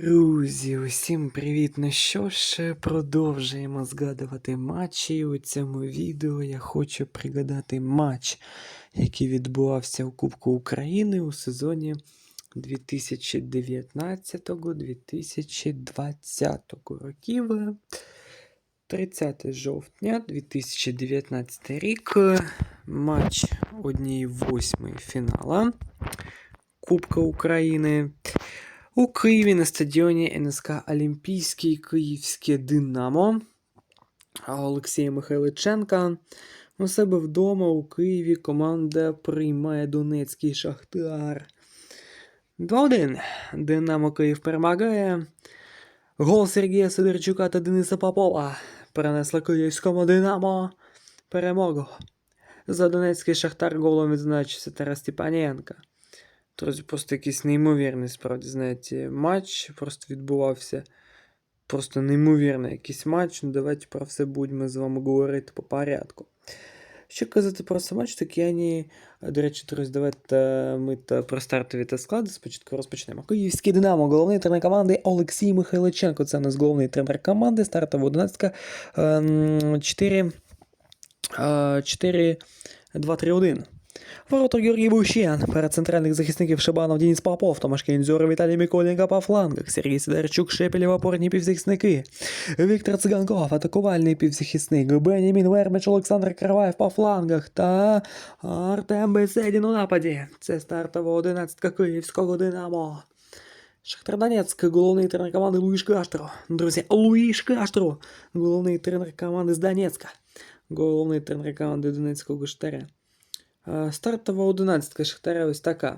Друзі, усім привіт! Ну що ж, продовжуємо згадувати матчі. У цьому відео я хочу пригадати матч, який відбувався у Кубку України у сезоні 2019-2020 років. 30 жовтня 2019 рік. Матч однієї восьмої фінала Кубка України. У Києві на стадіоні НСК Олімпійський Київське Динамо Олексія Михайличенка. У себе вдома у Києві команда приймає Донецький Шахтар. 2-1. Динамо Київ перемагає. Гол Сергія Сидорчука та Дениса Попова перенесли київському Динамо перемогу. За Донецький Шахтар голом відзначився Тарас Степаненко. Друзі, просто якийсь неймовірний, справді, знаєте, матч просто відбувався. Просто неймовірний якийсь матч. Ну, давайте про все будемо з вами говорити по порядку. Що казати про сам матч, так я не... До речі, друзі, давайте ми та про стартові та склади спочатку розпочнемо. Київський Динамо, головний тренер команди Олексій Михайличенко. Це у нас головний тренер команди. Стартова 11 4 4 2 3 1 Ворота Георгій Бущен, перед центральних захисників Шабанов Денис Попов, Томаш Кензюр, Віталій Миколенко по флангах, Сергій Сидорчук, Шепелєв, опорні півзахисники, Віктор Циганков, атакувальний півзахисник, Бенямін Вермич, Олександр Криваєв по флангах та Артем Беседін у нападі. Це стартова одинадцятка київського Динамо. Шахтар Донецьк, головний тренер команди Луїш Каштро. Друзі, Луїш Каштро, головний тренер команди з Донецька. Головний тренер команди Донецького Штаря. Е, Стартова одинадцятка Шахтаря ось така.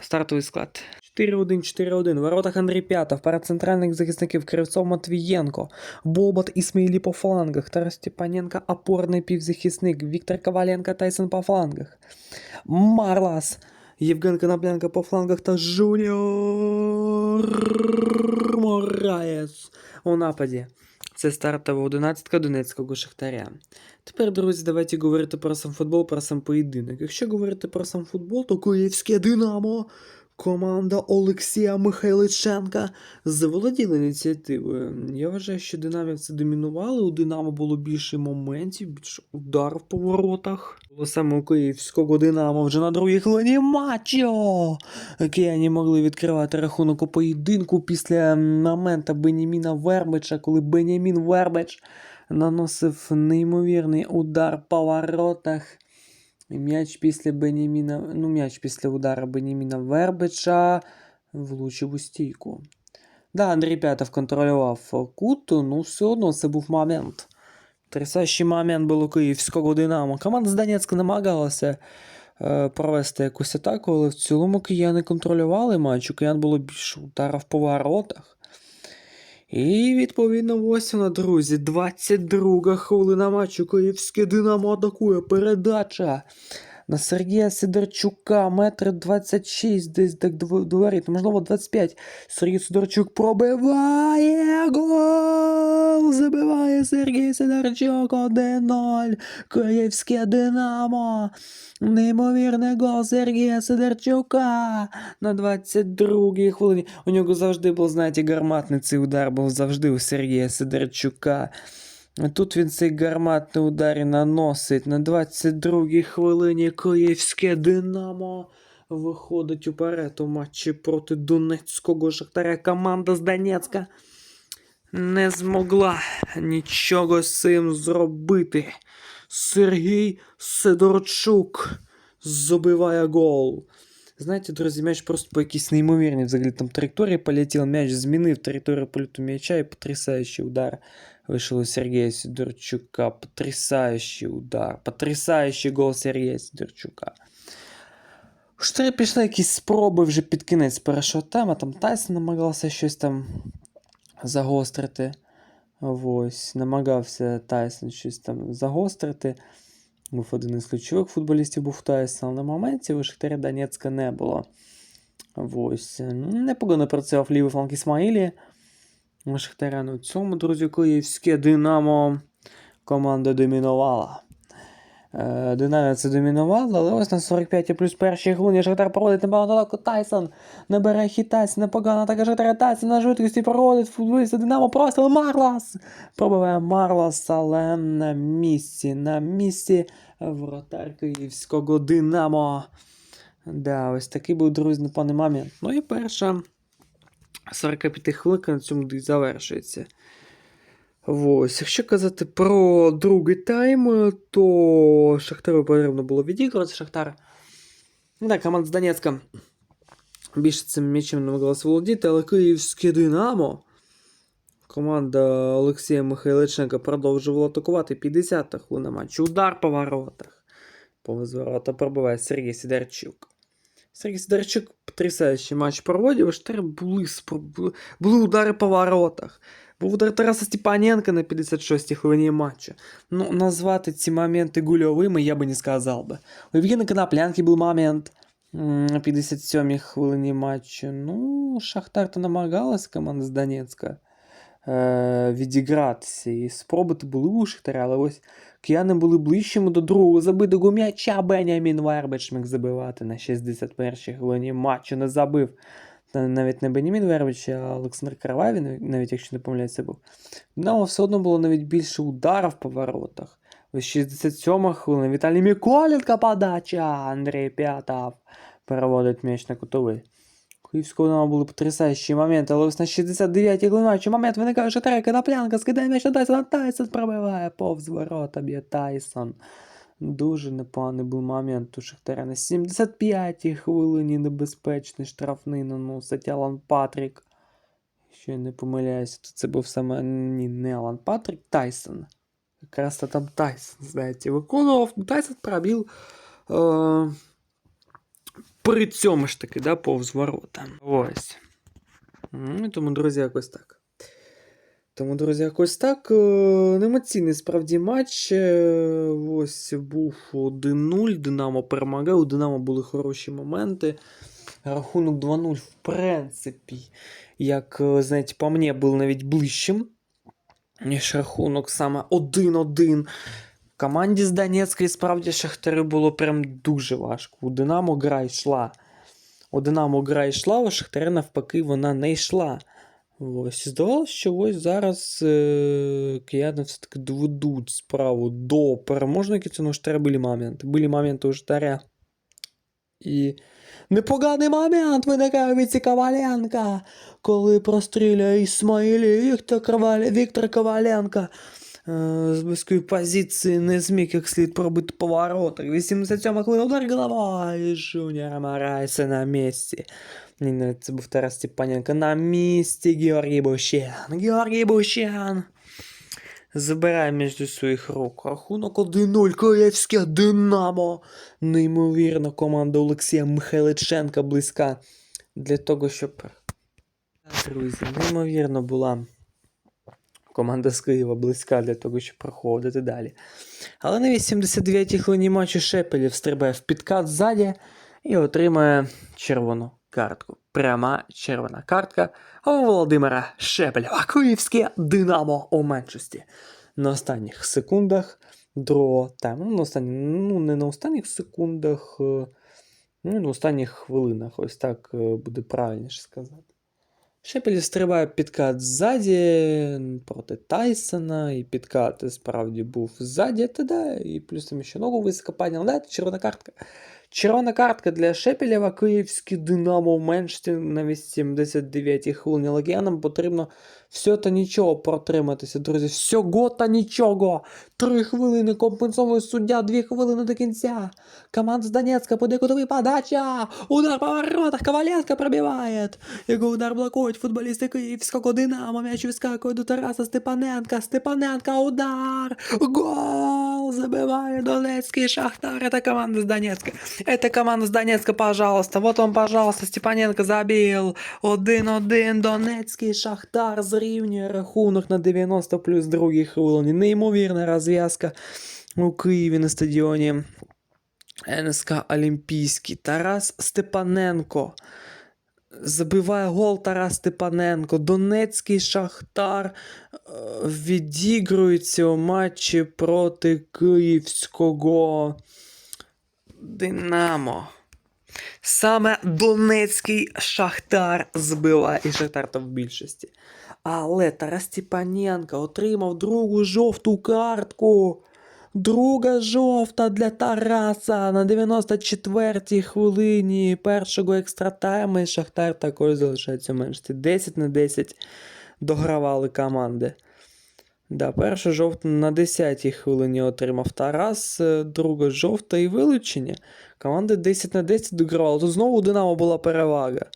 Стартовий склад. 4-1-4-1. В воротах Андрій П'ятов. Перед центральних захисників Кривцов Матвієнко. Бобот Ісмаїлі по флангах. Тарас Степаненко опорний півзахисник. Віктор Коваленко Тайсон по флангах. Марлас. Євген Коноплянка по флангах та Жуніор Мораєс у нападі. Це стартова одинадцятка Донецького Шахтаря. Тепер, друзі, давайте говорити про сам футбол, про сам поєдинок. Якщо говорити про сам футбол, то Київське Динамо, команда Олексія Михайличенка заволоділа ініціативою. Я вважаю, що динамівці домінували. У Динамо було більше моментів, більше удар в поворотах. Було саме у Київського Динамо вже на другій хвилині матчу. Кияні могли відкривати рахунок у поєдинку після момента Беняміна Вербича, коли Бенямін Вербич наносив неймовірний удар по воротах. М'яч після Беняміна, ну, м'яч після удара Беняміна Вербича влучив у стійку. Да, Андрій П'ятов контролював кут, ну все одно це був момент. Трясаючий момент був у київського Динамо. Команда з Донецька намагалася е, провести якусь атаку, але в цілому кияни контролювали матч. У киян було більше ударів по воротах. І відповідно ось вона, друзі, 22 хвилина матчу. Київське Динамо атакує. Передача на Сергія Сидорчука. Метр 26, десь так дворіт, можливо, 25. Сергій Сидорчук пробиває гол! Забиває Сергій Сидорчук 1-0. Київське Динамо. Неймовірний гол Сергія Сидорчука на 22-й хвилині. У нього завжди був, знаєте, гарматний цей удар був завжди у Сергія Сидорчука. Тут він цей гарматний удар наносить на 22-й хвилині Київське Динамо виходить уперед у матчі проти Донецького Шахтаря. Команда з Донецька не змогла нічого з цим зробити. Сергій Сидорчук забиває гол. Знаєте, друзі, м'яч просто по якійсь неймовірній взагалі там траєкторії полетів, м'яч змінив траєкторію польоту м'яча і потрясаючий удар вийшов у Сергія Сидорчука. Потрясаючий удар, потрясаючий гол Сергія Сидорчука. У Штарі пішли якісь спроби вже під кінець першого там Тайсон намагався щось там загострити. Ось, намагався Тайсон щось там загострити. Був один із ключових футболістів був Тайсон, але на моменті у Шахтаря Донецька не було. Ось. Непогано працював лівий фланг Ісмаїлі. Шахтаря на цьому, друзі, київське Динамо команда домінувала. Е, Динамо це домінувало, але ось на 45 плюс першій хвилині Шахтар проводить непогано атаку Тайсон. Набере Тайсон, непогана атака Шахтаря Тайсон на швидкості проводить футболіста Динамо простріл Марлас. Пробиває Марлас, але на місці, на місці вратар київського Динамо. Да, ось такий був, друзі, непоганий момент. Ну і перша 45 хвилинка на цьому завершується. Ось, якщо казати про другий тайм, то Шахтару потрібно було відігрувати. Шахтар. Ну так, команда з Донецька більше цим м'ячем намагалася володіти, але київське Динамо. Команда Олексія Михайличенка продовжувала атакувати 50-та хвилина матчу. Удар по воротах. Повз ворота пробиває Сергій Сидорчук. Сергій Сидорчук потрясаючий матч проводив, Шахтар були, були, удари по воротах. Був удар Тараса Степаненка на 56-й хвилині матчу. Ну, назвати ці моменти гульовими я би не сказав би. У Євгена Коноплянки був момент на 57-й хвилині матчу. Ну, Шахтар то намагалась команда з Донецька відігратися. І спроби то були у Шахтаря, але ось кияни були ближчими до другого забитого м'яча. Бенямін Вербич міг забивати на 61-й хвилині матчу. Не забив. Навіть не Бенямін Вербич, а Олександр Каравай, навіть, якщо не помиляюся, був. Динамо все одно було навіть більше ударів по воротах. Ось 67 хвилина. Віталій Миколенко подача. Андрій П'ятов переводить м'яч на кутовий. Київського Динамо були потрясаючі моменти, але ось на 69-й хвилині момент виникає Шахтаря, Коноплянка, скидає м'яч на Тайсона, Тайсон пробиває повз ворота, б'є Тайсон. Дуже непоганий був момент у Шахтаря. На 75-й хвилині небезпечний штрафний наносить Алан Патрік. Якщо я не помиляюся, то це був саме ні, не Алан Патрік, Тайсон. Якраз там Тайсон, знаєте, виконував. Ну, Тайсон пробив е, при цьому ж таки, да, повз ворота. Ось. Тому, друзі, якось так. Тому, друзі, якось так. е, Емоційний справді матч. е, Ось був 1-0. Динамо перемагає. У Динамо були хороші моменти. Рахунок 2-0, в принципі, як, е, знаєте, по мені, був навіть ближчим, ніж рахунок саме 1-1. Команді з Донецька і справді Шахтарю було прям дуже важко. У Динамо гра йшла. У Динамо гра йшла, у Шахтаря навпаки вона не йшла. Ось, здавалося, що ось зараз е- кияни все-таки доведуть справу до переможної кінця, у Шахтаря були моменти. Були моменти у Шахтаря. І непоганий момент виникає від Коваленка, коли простріляє Ісмаїлі. Віктор Коваленко. Е, З близької позиції не зміг як слід пробити по воротах. 87 хвилина удар голова Жуніор Марайса на місці. Ні, не, це був Тарас Степаненко. На місці Георгій Бущан. Георгій Бущан. Забирає між своїх рук. Рахунок 1-0. Київське Динамо. Неймовірно, команда Олексія Михайличенка близька для того, щоб. Друзі, неймовірно була команда з Києва близька для того, щоб проходити далі. Але на 89-й хвилині матчу Шепелів стрибає в підкат ззаді і отримає червону картку. Пряма червона картка у Володимира Шепелєва. Київське Динамо у меншості. На останніх секундах другого тайму. Ну, останні, ну, не на останніх секундах, е, ну, на останніх хвилинах. Ось так е, буде правильніше сказати. Шепелів стрибає підкат ззаді проти Тайсона, і підкат справді був ззаді, та да, і плюс там ще ногу високо але червона картка. Червона картка для Шепелєва, київський Динамо в меншості на 89-й хвилині. Легіанам потрібно все та нічого протриматися, друзі. Всього та нічого. Три хвилини компенсовує суддя, дві хвилини до кінця. Команда з Донецька буде кутовий подача. Удар по воротах, Коваленко пробиває. Його удар блокують футболісти київського Динамо. М'яч вискакує до Тараса Степаненка. Степаненка удар. Гол! Забиває Донецький Шахтар. Это команда с Донецка. Это команда с Донецка, пожалуйста. Вот он, пожалуйста, Степаненко забил. 1-1 Донецький Шахтар зрівнює рахунок на 90 плюс другій хвилині. Неймовірна розв'язка у Києві на стадіоні НСК Олімпійський. Тарас Степаненко Забиває гол Тарас Степаненко. Донецький Шахтар е, відігрується у матчі проти Київського Динамо. Саме Донецький Шахтар збиває, і Шахтар там в більшості. Але Тарас Степаненко отримав другу жовту картку. Друга жовта для Тараса на 94-й хвилині першого екстратайму. І Шахтар також залишається в меншості. 10 на 10 догравали команди. Да, перша жовта на 10-й хвилині отримав Тарас, е, друга жовта і вилучення. Команди 10 на 10 догравали. Тут знову у Динамо була перевага.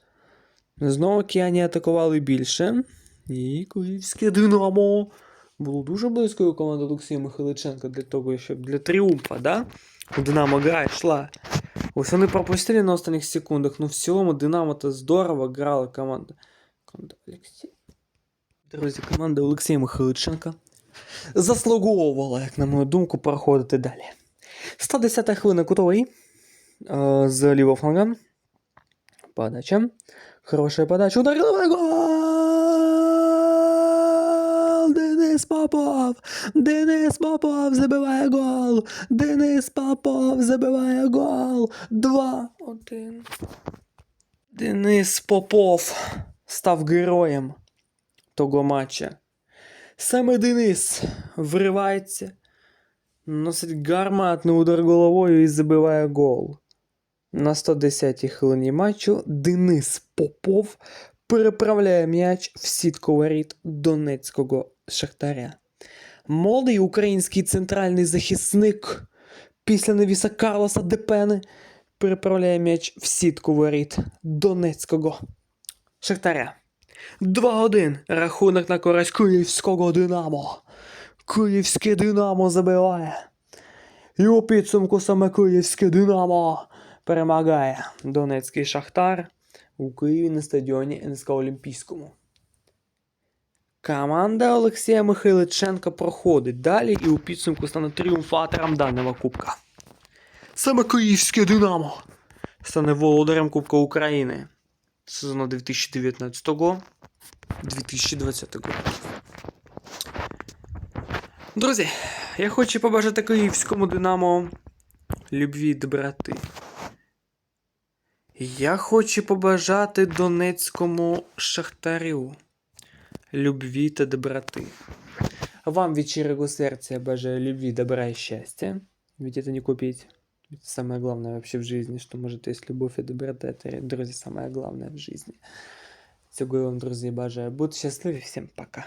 Знову кияні атакували більше. І Київське Динамо було дуже близькою команда Олексія Михайличенка для того, щоб для тріумфа, да? У Динамо гра йшла. Ось вони пропустили на останніх секундах, ну в цілому Динамо то здорово грала команда. Команда Олексія. Друзі, команда Олексія Михайличенка заслуговувала, як на мою думку, проходити далі. 110 хвилина кутовий е, з лівого фланга. Подача. Хорошая подача. Ударил гол! Денис Попов! Денис Попов забиває гол! Денис Попов забиває гол! 2-1. Денис Попов став героєм того матча. Саме Денис вривається, носить гарматний удар головою і забиває гол. На 110-й хвилині матчу Денис Попов переправляє м'яч в сітку воріт Донецького Шахтаря. Молодий український центральний захисник після навіса Карлоса Депени переправляє м'яч в сітку воріт Донецького Шахтаря. 2-1. Рахунок на користь Київського Динамо. Київське Динамо забиває. І у підсумку саме Київське Динамо перемагає Донецький Шахтар у Києві на стадіоні НСК Олімпійському. Команда Олексія Михайличенка проходить далі і у підсумку стане тріумфатором даного кубка. Саме Київське Динамо стане володарем Кубка України сезону 2019-2020 року. Друзі, я хочу побажати київському Динамо любві доброти. Я хочу побажати Донецькому Шахтарю любві та доброти. Вам від щирого сердца я бажаю любви, добра и счастья. Ведь это не купить. Это самое главное вообще в жизни, что может есть любовь и доброта. Это, друзі, самое главное в жизни. Цього я вам, друзі, бажаю. Будьте щасливі, всім пока.